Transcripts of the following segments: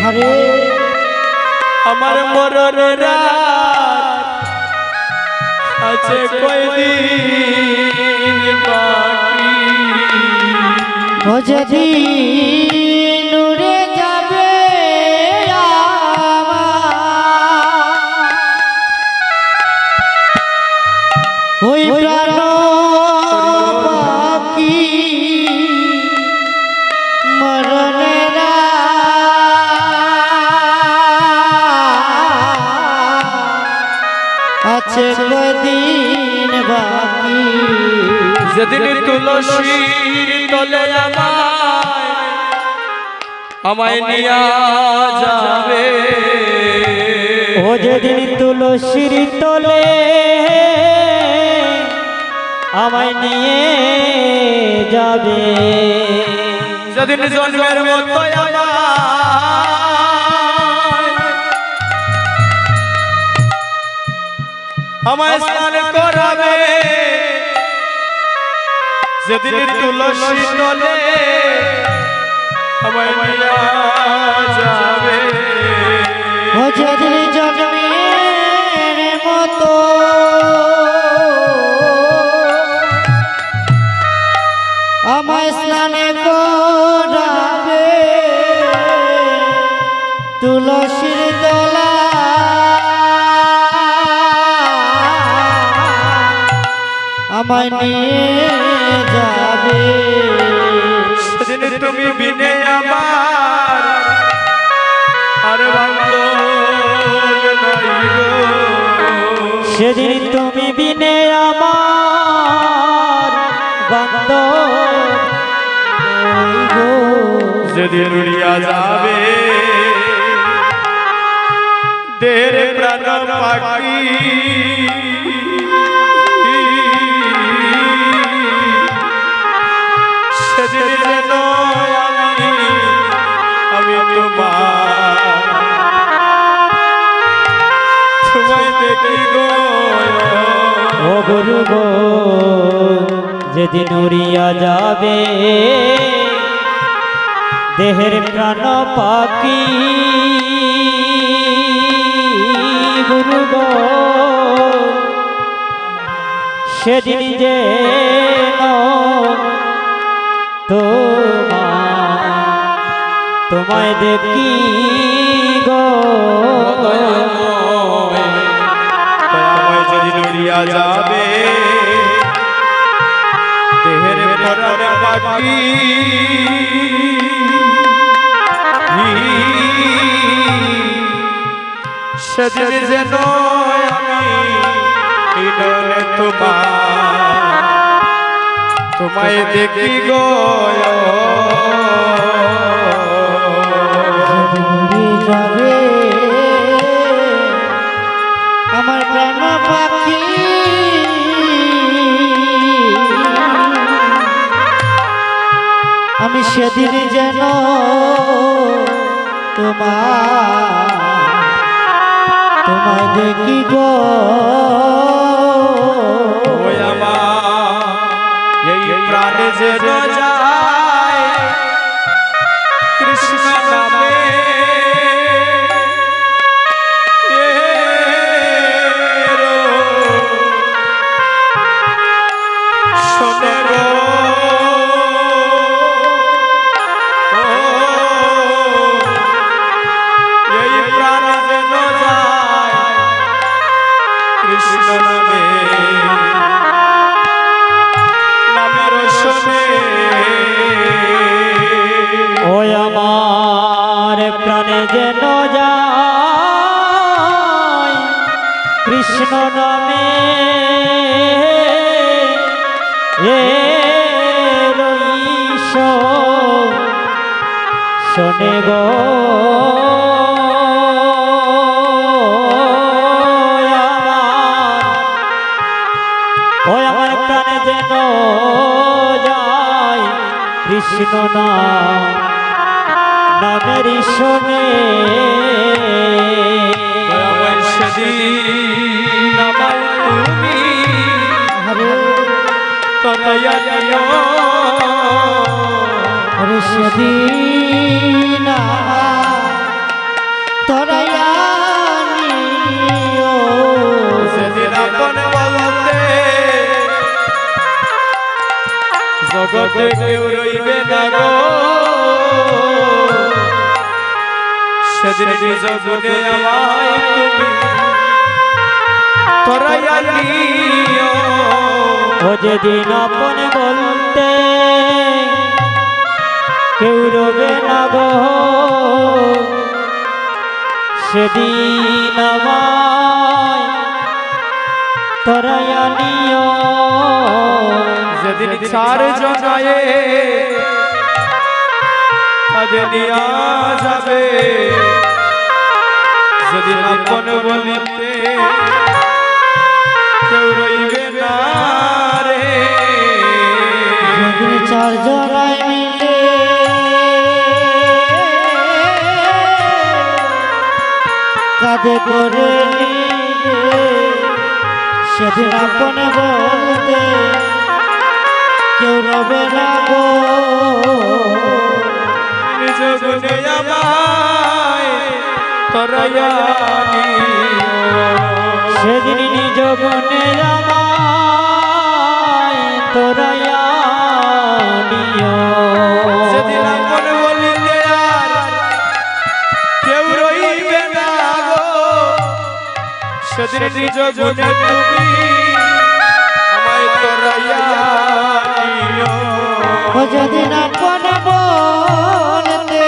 আরে আমার মরণের রাত আছে কয়দিন বাকি? ও যদি নূরে যাবে ওই প্রাণ যেদিন তুলসী তলে আমায় আমায় নিয়া যাবে। ও যেদিন তুলসীর তলে আমায় নিয়ে যাবে। যেদিন জন্মের মতো আমায় যেদিন তুলসী তলে আমায় নিয়া যাবে। ও যেদিন জন্মের মতো। আমায় স্নানে করাবে। তুলসীর দলা আমায় নিয়ে যেদিন উড়িয়া যাবে। দের প্রাণ পাখি। সেদিন যেন আমি তোমার তোমায় দেখি গো। ও গুরু গো, যেদিন উড়িয়া যাবে দেহের প্রাণ পাখি। গুরু সেদিন যে তোমায় দেখি গো। যদি যাবে দেহের পরার বাকি সেদিন যেন আমি এই নয়নে তোমার। তোমায় দেখি গো। আমার প্রাণ পাখি। সেদিন যেন তোমার তোমায় দেখি গো। এই প্রাণে যে যায় কৃষ্ণ নামে শোনে গো। আমার প্রাণে যেন যায় কৃষ্ণ নাম নামের শোনে। আরে সেদিন তোরায়ানিও সেদিন আপন বলতে জগতে কেউ রইবে না গো সেদিন নিজ গুণে আমায় তুমি যেদিন আপন বলতে কেউ রবে না গো সেদিন আমায় তরাইয়া নিও। যেদিন চার জনায়ে তাদের নিয়া যাবে। যেদিন আপন বলিতে কেউ যদি চার জনায় মিলে। কাঁধে করে সেদিন আপন বলতে কেউ রবে না গো। তরাইয়া সেদিন নিজ গুণে তুমি আমায় তরাইয়া ও যেদিন আপন বলতে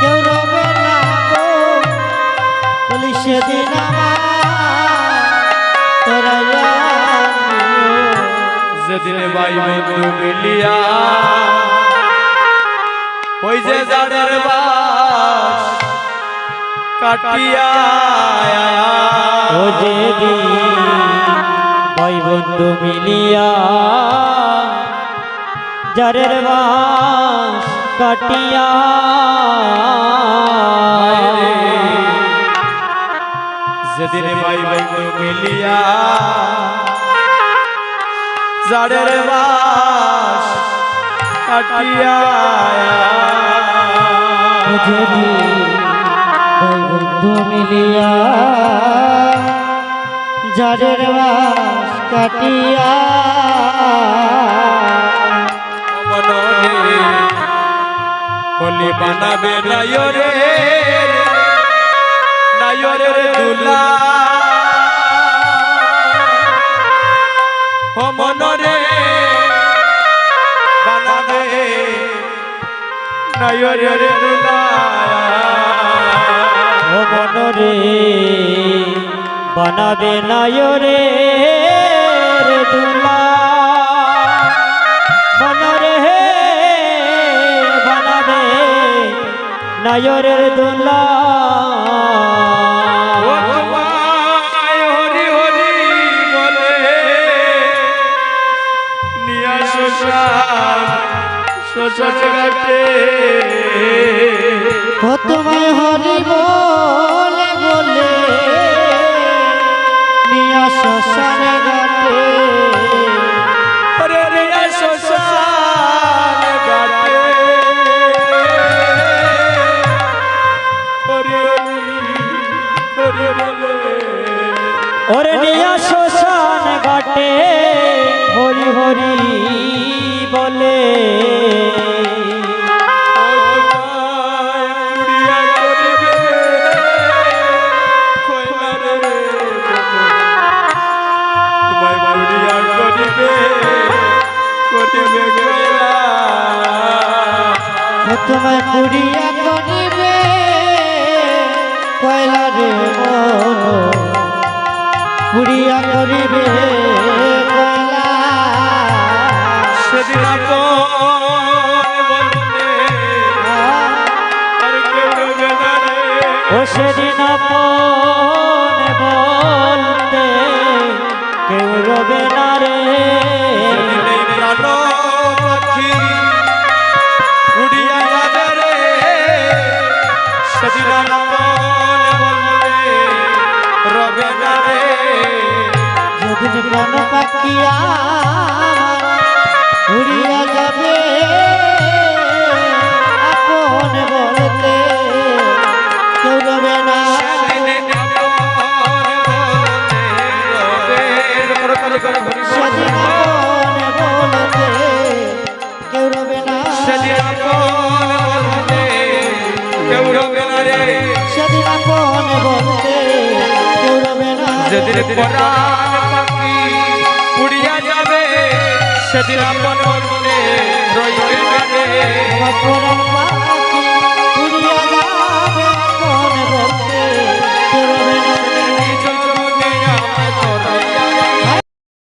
কেউ রবে না গো বলি সেদিন আমার যেদিন ভাই বন্ধু মিলিয়া ওই যে যাদের বাস কাটিয়া। ও যেদিন ভাই বন্ধু মিলিয়া যারের বাস কাটিয়া। যেদিন ভাই বন্ধু মিলিয়া যাদের বাস কাটিয়া। যদি বন্ধু মিলিয়া যাদের বাস কাটিয়া। কলি বানাবে নায়রে নায়রে দুলা। ও মনরে বানাবে নায়রে দুলা। ও বানাবে নায়রে রে দুলা। বানাবে ও তোমায় হরি হরি বলে নিয়া ও তোমায় হরি শ্মশানে ঘাটে ওরে নিয়া ঘাটে ওরে নিয়া শ্মশান ঘাটে হরি হরি বলে। রে মন। পুরিয়া করিবে কয়লা সেদিন ও সেদিন বলতে কেউ রবে না রে। প্রাণ পাখিয়া উড়িয়া যাবে। আপন বলতে কেউ রবে না। সেদিন আপন বলতে কেউ রবে না। যেদিন পরা উড়িয়া যাবে সেদিন আপন মনে রইবে